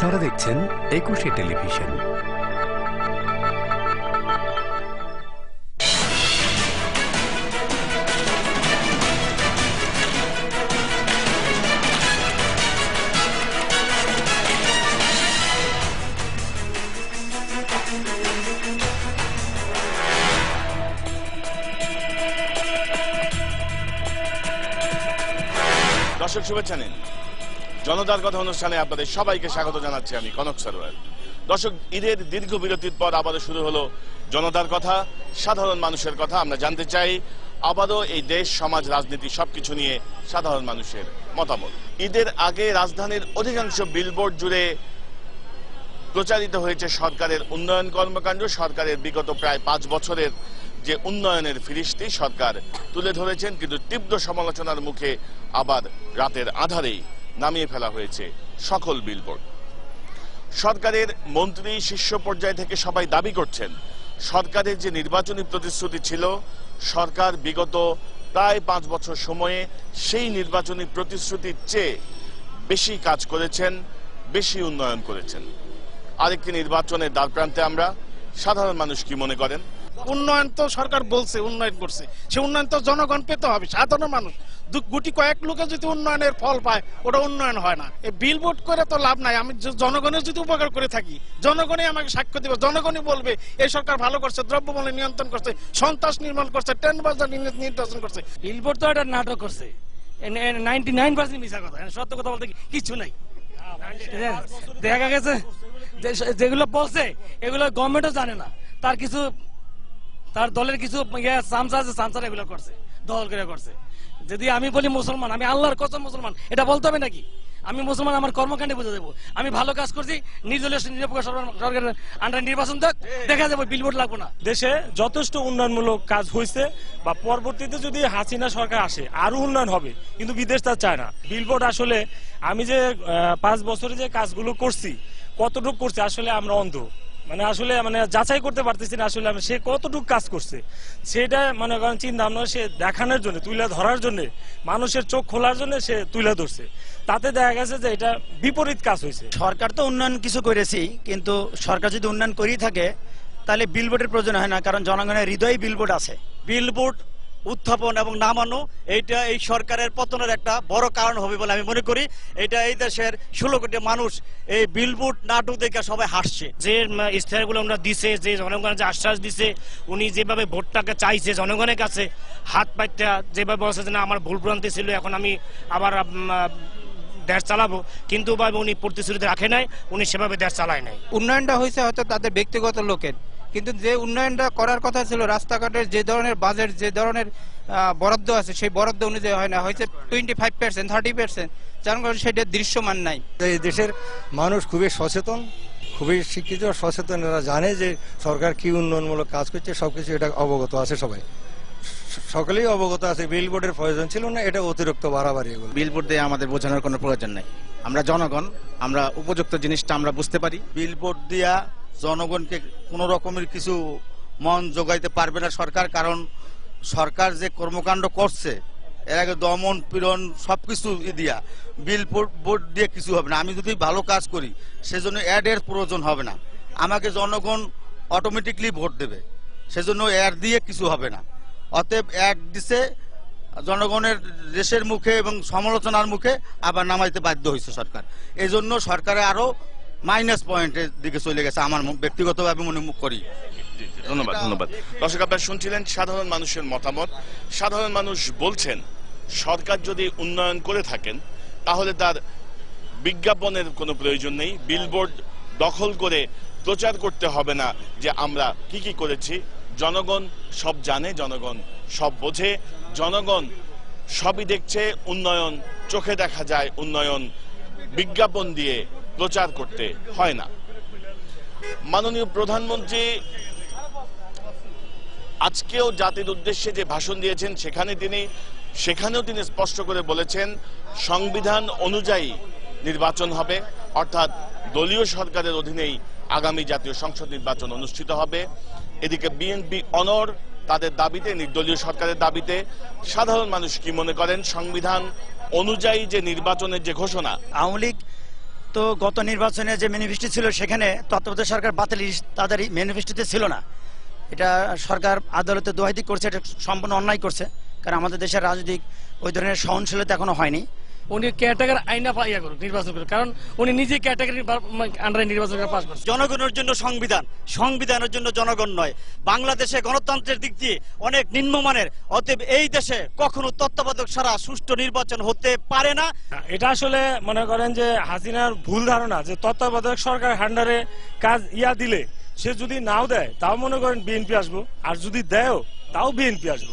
আপনারা দেখছেন একুশে টেলিভিশন। দর্শক শুভেচ্ছা নিন। জনতার কথা অনুষ্ঠানে আপনাদের সবাইকে স্বাগত জানাচ্ছি আমি কনক সরোয়ার। দর্শক, ঈদের দীর্ঘ বিরতির পর আবারও শুরু হলো জনতার কথা, সাধারণ মানুষের কথা। আমরা জানতে চাই, আবারও এই দেশ, সমাজ, রাজনীতি সবকিছু নিয়ে সাধারণ মানুষের মতামত। ঈদের আগে রাজধানীর অধিকাংশ বিলবোর্ড জুড়ে প্রচারিত হয়েছে সরকারের উন্নয়ন কর্মকাণ্ড। সরকারের বিগত প্রায় পাঁচ বছরের যে উন্নয়নের ফিরিস্তি সরকার তুলে ধরেছেন, কিন্তু তীব্র সমালোচনার মুখে আবার রাতের আধারেই নামিয়ে ফেলা হয়েছে সকল বিলবোর্ড সরকারের মন্ত্রী শীর্ষ পর্যায় থেকে সবাই দাবি করছেন, সরকারের যে নির্বাচনী প্রতিশ্রুতি ছিল, সরকার বিগত প্রায় পাঁচ বছর সময়ে সেই নির্বাচনী প্রতিশ্রুতির চেয়ে বেশি কাজ করেছেন, বেশি উন্নয়ন করেছেন। আরেকটি নির্বাচনের দ্বার প্রান্তে আমরা, সাধারণ মানুষ কি মনে করেন? উন্নয়ন তো সরকার বলছে, উন্নয়ন করছে। সে উন্নয়ন তো জনগণ পেতে হবে, সাধারণ মানুষ। গুটি কয়েক লোকে যদি উন্নয়নের ফল পায়, ওটা উন্নয়ন হয় না। এই বিলবোর্ড করে তো লাভ নাই। আমি জনগণের যদি উপকার করে থাকি, জনগণই আমাকে সাক্ষ্য দিবে, জনগণই বলবে, এই সরকার ভালো করছে, দ্রব্যমূল্য নিয়ন্ত্রণ করছে, সন্ত্রাস নির্মূল করছে টেন বাজার নির- নির্বাচন করছে। বিলবোর্ড তো একটা নাটক করছে। নাইনটি নাইন পার্সেন্ট মিশা কথা। সত্য কথা বলতে কি- কিচ্ছু নাই। দেখা গেছে যেগুলো বলছে, এগুলো গভর্নমেন্টও জানে না। তার কিছু তার দলের কিছু ইয়ে আছে এগুলো করছে দল করে করছে। যদি আমি বলি মুসলমান আমি আল্লাহর কসম মুসলমান এটা বলতে হবে নাকি? আমি মুসলমান আমার কর্মকাণ্ডে বুঝে দেবো। আমি ভালো কাজ করছি নির্দলীয় নিরপেক্ষ সরকারের আন্ডার নির্বাচন দেখ দেখা যাবে বিলবোর্ড লাগবো না। দেশে যথেষ্ট উন্নয়নমূলক কাজ হয়েছে বা পরবর্তীতে যদি হাসিনা সরকার আসে আরও উন্নয়ন হবে কিন্তু বিদেশ তা চায় না। বিলবোর্ড আসলে আমি যে পাঁচ বছরে যে কাজগুলো করছি কতটুকু করছি আসলে আমরা অন্ধ। মানে আসলে মানে যাচাই করতে পারতেছি না আসলে আমি- সে কতটুকু কাজ করছে সেটা মনে করেন চিন্তা ভাবনা সে দেখানোর জন্য তুলে ধরার জন্য মানুষের চোখ খোলার জন্য সে তুলে ধরছে। তাতে দেখা গেছে যে এটা বিপরীত কাজ হয়েছে। সরকার তো উন্নয়ন কিছু করেছি কিন্তু সরকার যদি উন্নয়ন করেই থাকে তাহলে বিলবোর্ডের প্রয়োজন হয় না কারণ জনগণের হৃদয়ে বিলবোর্ড আছে। বিলবোর্ড উত্থাপন এবং নামানো এইটা এই সরকারের পতনের একটা বড় কারণ হবে বলে আমি মনে করি। এটা এই দেশের ষোলো কোটি মানুষ এই বিলবোর্ড নাটক দেখে সবাই হাসছে। যে ইস্তাহারগুলো আমরা দিছে যে জনগণের যে আশ্বাস দিছে উনি যেভাবে ভোটটাকে চাইছে জনগণের কাছে হাত পাইটা যেভাবে বলছে যে না আমার ভুল ভ্রান্তি ছিল এখন আমি আবার দেশ চালাবো কিন্তু বা উনি প্রতিশ্রুতি রাখে নাই উনি সেভাবে দেশ চালায় নাই। উন্নয়নটা হয়েছে হয়তো তাদের ব্যক্তিগত লোকের। কিন্তু যে উন্নয়নটা করার কথা ছিল রাস্তাঘাটের যে ধরনের বাজেট যে ধরনের বরাদ্দ আছে সেই বরাদ্দ অনুযায়ী হয় না। হয়েছে twenty five percent thirty percent যার কারণে সেটা দৃশ্যমান নাই। এই দেশের মানুষ খুবই সচেতন খুবই শিক্ষিত সচেতন। এরা জানে যে সরকার কি উন্নয়নমূলক কাজ করছে সবকিছু এটা অবগত আছে সবাই। সকলেই অবগত আছে বিলবোর্ডের প্রয়োজন ছিল না এটা অতিরিক্ত বাড়াবাড়ি এগুলো। বিলবোর্ড দিয়ে আমাদের বোঝানোর কোনো প্রয়োজন নেই। আমরা জনগণ আমরা উপযুক্ত জিনিসটা আমরা বুঝতে পারি। বিলবোর্ড দিয়া জনগণকে কোনো রকমের কিছু মন যোগাইতে পারবে না সরকার, কারণ সরকার যে কর্মকাণ্ড করছে, এর আগে দমন, পীড়ন সব কিছু দিয়া, বিল বোর্ড দিয়ে কিছু হবে না। আমি যদি ভালো কাজ করি, সেজন্য অ্যাডের প্রয়োজন হবে না। আমাকে জনগণ অটোমেটিকলি ভোট দেবে, সেজন্য অ্যাড দিয়ে কিছু হবে না। অতএব অ্যাড দিছে, জনগণের দেশের মুখে এবং সমালোচনার মুখে আবার নামাইতে বাধ্য হয়েছে সরকার। এই জন্য সরকারে আরও মাইনাস পয়েন্টের দিকে চলে গেছে আমার ব্যক্তিগতভাবে মনে মুখ করি। ধন্যবাদ ধন্যবাদ। দর্শক আপনারা শুনছিলেন সাধারণ মানুষের মতামত। সাধারণ মানুষ বলছেন সরকার যদি উন্নয়ন করে থাকেন তাহলে তার বিজ্ঞাপনের কোনো প্রয়োজন নেই। বিলবোর্ড দখল করে প্রচার করতে হবে না যে আমরা কি কি করেছি। জনগণ সব জানে জনগণ সব বোঝে। জনগণ সবই দেখছে উন্নয়ন চোখে দেখা যায় উন্নয়ন বিজ্ঞাপন দিয়ে প্রচার করতে হয় না। মাননীয় প্রধানমন্ত্রী, আজকেও জাতির উদ্দেশ্যে যে ভাষণ দিয়েছেন, সেখানে তিনি, সেখানেও তিনি স্পষ্ট করে বলেছেন, সংবিধান অনুযায়ী নির্বাচন হবে, অর্থাৎ দলীয় সরকারের অধীনেই আগামী জাতীয় সংসদ নির্বাচন অনুষ্ঠিত হবে। এদিকে বিএনপি অনর, তাদের দাবিতে, নির্দলীয় সরকারের দাবিতে, সাধারণ মানুষ কি মনে করেন? সংবিধান অনুযায়ী যে নির্বাচনের যে ঘোষণা, আওয়ামী তো গত নির্বাচনে যে ম্যানিফেস্টো ছিল সেখানে তত্ত্বাবধায়ক সরকার বাতিল তাদের ম্যানিফেস্টোতে ছিল না। এটা সরকার আদালতে দোহাইদি করছে, এটা সম্পূর্ণ অন্যায় করছে, কারণ আমাদের দেশের রাজনৈতিক ওই ধরনের সহনশীলতা এখনও হয়নি। উনি ক্যাটাগরি আইনা পাইয়া করুক নির্বাচন করুক। কারণ উনি নিজে ক্যাটাগরি আন্ডারে নির্বাচন করে পাস করছে। জনগণের জন্য সংবিধান সংবিধানের জন্য জনগণ নয়। বাংলাদেশে গণতন্ত্রের দিক দিয়ে অনেক নিম্নমানের অতএব এই দেশে কখনো তত্ত্বাবধায়ক ছাড়া সুষ্ঠু নির্বাচন হতে পারে না। এটা আসলে মনে করেন যে হাসিনার ভুল ধারণা যে তত্ত্বাবধায়ক সরকার হান্ডারে কাজ ইয়া দিলে সে যদি নাও দেয় তাও মনে করেন বিএনপি আসব। আর যদি দেয়ও তাও বিএনপি আসব।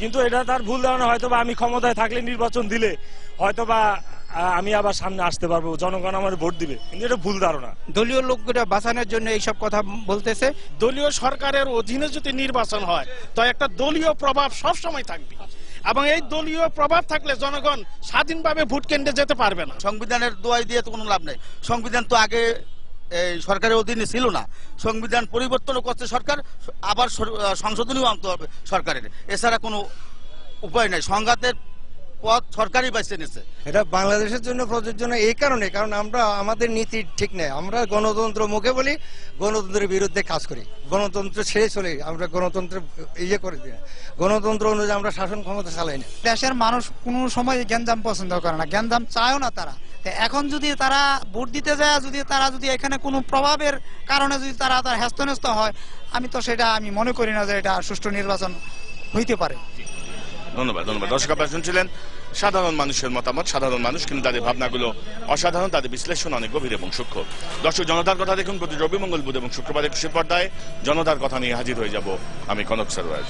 কিন্তু এটা তার ভুল ধারণা হয়তো বা আমি ক্ষমতায় থাকলে নির্বাচন দিলে হয়তো বা আমি আবার সামনে আসতে পারব জনগণ আমার ভোট দিবে। কিন্তু এটা ভুল ধারণা। দলীয় লোকগুলো বাঁচানোর জন্য এইসব কথা বলতেছে। দলীয় সরকারের অধীনে যদি নির্বাচন হয় তো একটা দলীয় প্রভাব সব সময় থাকবে। এবং এই দলীয় প্রভাব থাকলে জনগণ স্বাধীনভাবে ভোট কেন্দ্রে যেতে পারবে না। সংবিধানের দোয়াই দিয়ে তো কোনো লাভ নেই। সংবিধান তো আগে সরকারের অধীনে ছিল না। সংবিধান পরিবর্তনও করছে সরকার আবার সংশোধনীও আনতে হবে সরকারের। এছাড়া কোনো উপায় নাই। সংঘাতের পথ সরকারই বেছে নিচ্ছে এটা বাংলাদেশের জন্য প্রযোজ্য না এই কারণে কারণ আমরা আমাদের নীতি ঠিক নেই। আমরা গণতন্ত্র মুখে বলি গণতন্ত্রের বিরুদ্ধে কাজ করি। গণতন্ত্র ছেড়ে চলে আমরা গণতন্ত্র ইয়ে করে দিই। গণতন্ত্র অনুযায়ী আমরা শাসন ক্ষমতা চালাই না। দেশের মানুষ কোনো সময় গ্যাঞ্জাম পছন্দ করে না। গ্যাঞ্জাম চায়ও না তারা। এখন যদি তারা ভোট দিতে যায়, যদি তারা যদি এখানে কোনো প্রভাবের কারণে যদি তারা তার হ্যাস্তন্যস্ত হয়, আমি তো সেটা আমি মনে করি না যে এটা সুষ্ঠু নির্বাচন হইতে পারে। ধন্যবাদ ধন্যবাদ। দর্শক, আপনারা শুনছিলেন সাধারণ মানুষের মতামত, সাধারণ মানুষ, কিন্তু তাদের ভাবনাগুলো অসাধারণ, তাদের বিশ্লেষণ অনেক গভীর এবং সূক্ষ্ম। দর্শক, জনতার কথা দেখুন, প্রতি রবি মঙ্গল বুধ এবং শুক্রবার একুশের পর্দায় জনতার কথা নিয়ে হাজির হয়ে যাব আমি কনক সরোয়ার।